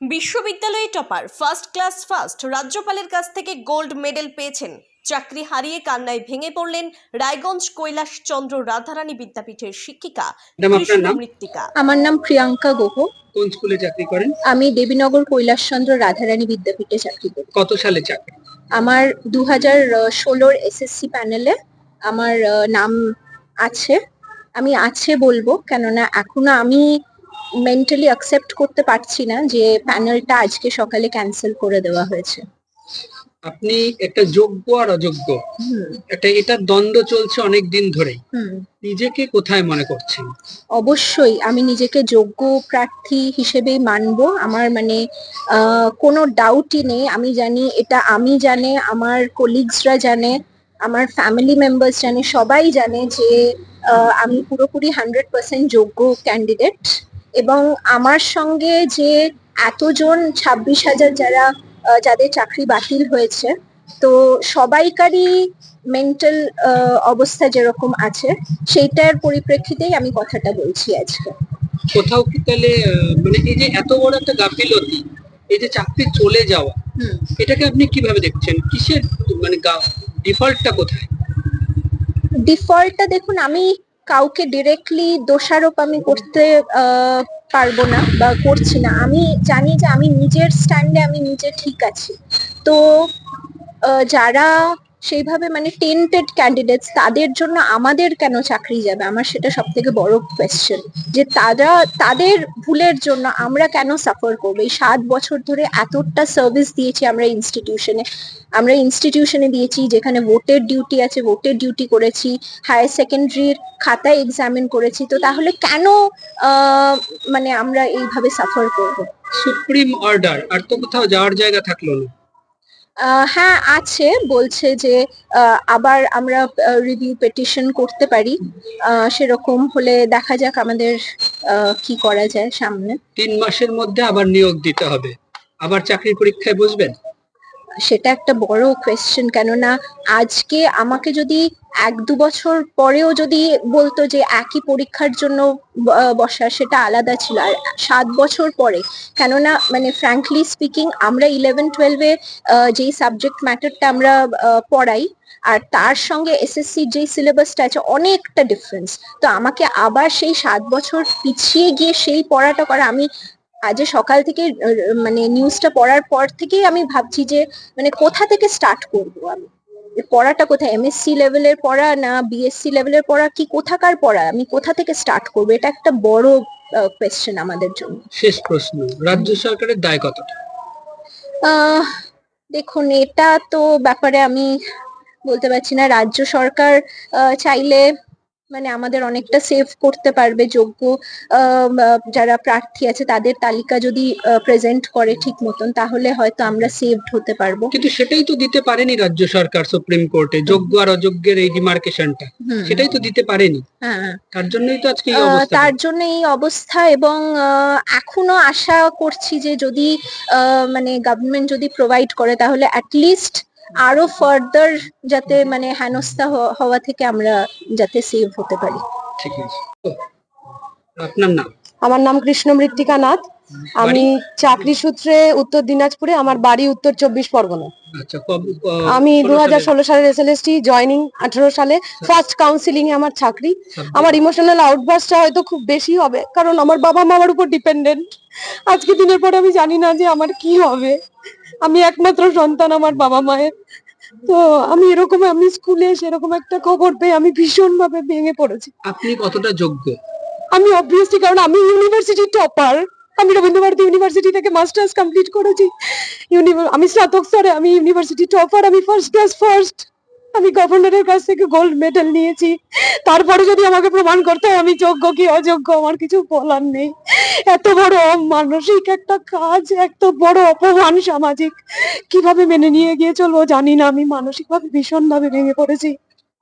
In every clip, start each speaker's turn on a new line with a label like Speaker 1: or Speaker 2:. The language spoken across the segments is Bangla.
Speaker 1: বিশ্ববিদ্যালয়ে টপার ফার্স্ট ক্লাস ফার্স্ট রাজ্যপালের কাছ থেকে গোল্ড মেডেল পেয়েছেন। চাকরি হারিয়ে কান্নায় ভেঙে পড়লেন রায়গঞ্জ কৈলাস চন্দ্র রাধারানী বিদ্যাপীঠের শিক্ষিকা? মৃত্তিকা।
Speaker 2: আমার নাম প্রিয়াঙ্কা গুহ।
Speaker 3: কোন স্কুলে চাকরি করেন?
Speaker 2: আমি দেবীনগর কৈলাসচন্দ্র রাধারানী বিদ্যাপীঠে চাকরি করি।
Speaker 3: কত সালে চাকরি?
Speaker 2: আমার দু হাজার ষোলোর এসএসসি প্যানেলে আমার নাম আছে। আমি আছে বলব কেননা এখনও আমি মেন্টালি অ্যাকসেপ্ট করতে পারছি না যে প্যানেলটা আজকে সকালে ক্যান্সেল করে দেওয়া হয়েছে।
Speaker 3: আপনি একটা যোগ্য আর অযোগ্য। একটা এটা দ্বন্দ্ব চলছে অনেক দিন
Speaker 2: হুম।
Speaker 3: নিজেকে কোথায় মনে করছেন?
Speaker 2: অবশ্যই আমি নিজেকে যোগ্য প্রার্থী হিসেবেই মানব। আমার মানে কোনো ডাউটই নেই। আমি জানি এটা আমি জানে আমার কলিগসরা জানে আমার ফ্যামিলি মেম্বার্স জানে সবাই জানে যে আমি পুরোপুরি হান্ড্রেড পার্সেন্ট যোগ্য ক্যান্ডিডেট এবং আমার সঙ্গে যে এতজন ছাব্বিশ হাজার যারা যাদের চাকরি বাতিল হয়েছে তো সবাইকারই মেন্টাল অবস্থা যেরকম আছে সেইটার পরিপ্রেক্ষিতেই আমি কথাটা বলছি আজকে।
Speaker 3: কোথাও কি তাহলে মানে এই যে এত বড় একটা গাফিলতি এই যে চাকরি চলে যাওয়া এটাকে আপনি কীভাবে দেখছেন? কিসের মানে ডিফল্টটা কোথায়?
Speaker 2: ডিফল্টটা দেখুন আমি কাউকে ডিরেক্টলি দোষারোপ আমি করতে পারব না বা করছি না। আমি জানি যে আমি নিজের স্ট্যান্ডে আমি নিজে ঠিক আছি। তো যারা সেইভাবে মানে টেন্টেড ক্যান্ডিডেটস তাদের জন্য আমাদের কেন চাকরি যাবে? আমার সেটা সব থেকে বড় কোয়েশ্চেন যে তারা, তাদের ভুলের জন্য আমরা কেন সাফার করব? এই সাত বছর ধরে এতটা সার্ভিস দিয়েছি আমরা ইনস্টিটিউশনে আমরা ইনস্টিটিউশনে দিয়েছি যেখানে ভোটের ডিউটি আছে ভোটের ডিউটি করেছি হায়ার সেকেন্ডারির খাতা এক্সামিন করেছি। তো তাহলে কেন মানে আমরা এইভাবে সাফার করব?
Speaker 3: সুপ্রিম অর্ডার আর তো কোথাও যাওয়ার জায়গা থাকল না।
Speaker 2: হ্যাঁ আছে। বলছে যে আবার আমরা রিভিউ পেটিশন করতে পারি। সেরকম হলে দেখা যাক আমাদের কি করা যায় সামনে।
Speaker 3: তিন মাসের মধ্যে আবার নিয়োগ দিতে হবে। আবার চাকরির পরীক্ষায় বসবেন?
Speaker 2: সেটা একটা বড় কোয়েশ্চেন কেননা আজকে আমাকে যদি এক দু বছর পরেও যদি বলতো যে একই পরীক্ষার জন্য বসা সেটা আলাদা ছিল। আর সাত বছর পরে, কেননা মানে ফ্র্যাঙ্কলি স্পিকিং আমরা ইলেভেন টুয়েলভে যেই সাবজেক্ট ম্যাটারটা আমরা পড়াই, আর তার সঙ্গে এসএসসির যেই সিলেবাসটা আছে, অনেকটা ডিফারেন্স তো আমাকে আবার সেই সাত বছর পিছিয়ে গিয়ে সেই পড়াটা করা আমি আজ সকাল থেকে মানে নিউজটা পড়ার পর থেকেই আমি ভাবছি যে মানে কোথা থেকে স্টার্ট করব আমি? পড়াটা কোথায়? এমএসসি লেভেলের পড়া না বিএসসি লেভেলের পড়া? কি কোথাকার পড়া? আমি কোথা থেকে স্টার্ট করব? এটা একটা বড় কোয়েশ্চেন আমাদের জন্য।
Speaker 3: শেষ প্রশ্ন রাজ্য সরকারের দায় কতটা?
Speaker 2: আহ, দেখুন এটা তো ব্যাপারে আমি বলতে পারছি না। রাজ্য সরকার চাইলে মানে আমাদের অনেকটা সেভ করতে পারবে যোগ্য আহ, যারা প্রার্থী আছে তাদের তালিকা যদি প্রেজেন্ট করে ঠিক মতন তাহলে হয়তো আমরা সেভড হতে পারব।
Speaker 3: কিন্তু সেটাই তো দিতে পারেনি রাজ্য সরকার সুপ্রিম কোর্টে যোগ্য আর অযোগ্যের এই ডিমার্কেশনটা সেটাই তো দিতে পারেনি।
Speaker 2: হ্যাঁ।
Speaker 3: তার জন্যই তো আজকে এই অবস্থা।
Speaker 2: তার জন্য এই অবস্থা এবং এখনও আশা করছি যে যদি মানে গভর্নমেন্ট যদি প্রোভাইড করে তাহলে অ্যাটলিস্ট আরও ফার্দার যাতে মানে হেনস্থা হওয়া থেকে আমরা যাতে সেভ হতে পারি।
Speaker 3: ঠিক আছে। আপনার নাম?
Speaker 4: আমার নাম কৃষ্ণ মৃত্তিকা নাথ। আমি চাকরি সূত্রে উত্তর দিনাজপুরে আমার বাড়ি উত্তর চব্বিশ পরগনা।
Speaker 3: আচ্ছা
Speaker 4: আমি
Speaker 3: ষোলো
Speaker 4: দু হাজার ষোলো সালের এসএলএসটি জয়নিং আঠারো সালে। ফার্স্ট কাউন্সিলিং এ আমার চাকরি। আমার ইমোশনাল আউটবার্সটা হয়তো খুব বেশি হবে কারণ আমার বাবা মা আমার উপর ডিপেন্ডেন্ট আজকে দিনের পর আমি জানি না যে আমার কি হবে। আমি একমাত্র সন্তান আমার বাবা মায়ের। তো আমি এরকম আমি স্কুলে সেরকম একটা খবর পেয়ে আমি ভীষণ ভাবে ভেঙে পড়েছি।
Speaker 3: আপনি কতটা যোগ্য?
Speaker 4: আমি অবভিয়াসলি কারণ আমি ইউনিভার্সিটি টপার আমি রবীন্দ্রভারতী ইউনিভার্সিটি থেকে মাস্টার্স কমপ্লিট করেছি। আমি স্নাতক স্তরে আমি ইউনিভার্সিটি টপার আমি ফার্স্ট ক্লাস ফার্স্ট আমি গভর্নরের কাছ থেকে গোল্ড মেডেল নিয়েছি। তারপরে যদি আমাকে প্রমাণ করতে হয়, আমি যোগ্য কি অযোগ্য, আমার কিছু বলার নেই। এত বড় মানসিক একটা কাজ, এত বড় অপমান সামাজিক। কীভাবে মেনে নিয়ে গিয়ে চলবো জানি না, আমি মানসিকভাবে ভীষণভাবে ভেঙে পড়েছি।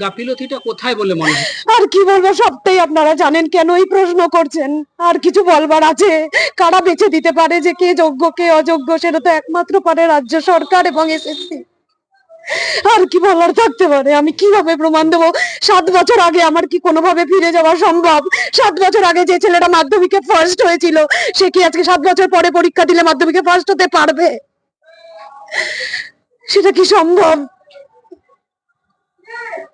Speaker 3: গাফিলতিটা কোথায় বলে মনে হয়?
Speaker 4: আর কি বলব, সবটাই আপনারা জানেন কেন এই প্রশ্ন করছেন? আর কিছু বলবার আছে। কারা বেছে দিতে পারে যে কে যোগ্য, কে অযোগ্য, সেটা তো একমাত্র পারে রাজ্য সরকার এবং এসএসসি আর কি বলার থাকতে পারে? আমি কীভাবে প্রমাণ দেবো? সাত বছর আগে আমার কি কোনোভাবে ফিরে যাওয়া সম্ভব? সাত বছর আগে যে ছেলেটা মাধ্যমিকে ফার্স্ট হয়েছিল, সে কি আজকে সাত বছর পরে পরীক্ষা দিলে মাধ্যমিকে ফার্স্ট হতে পারবে? সেটা কি সম্ভব?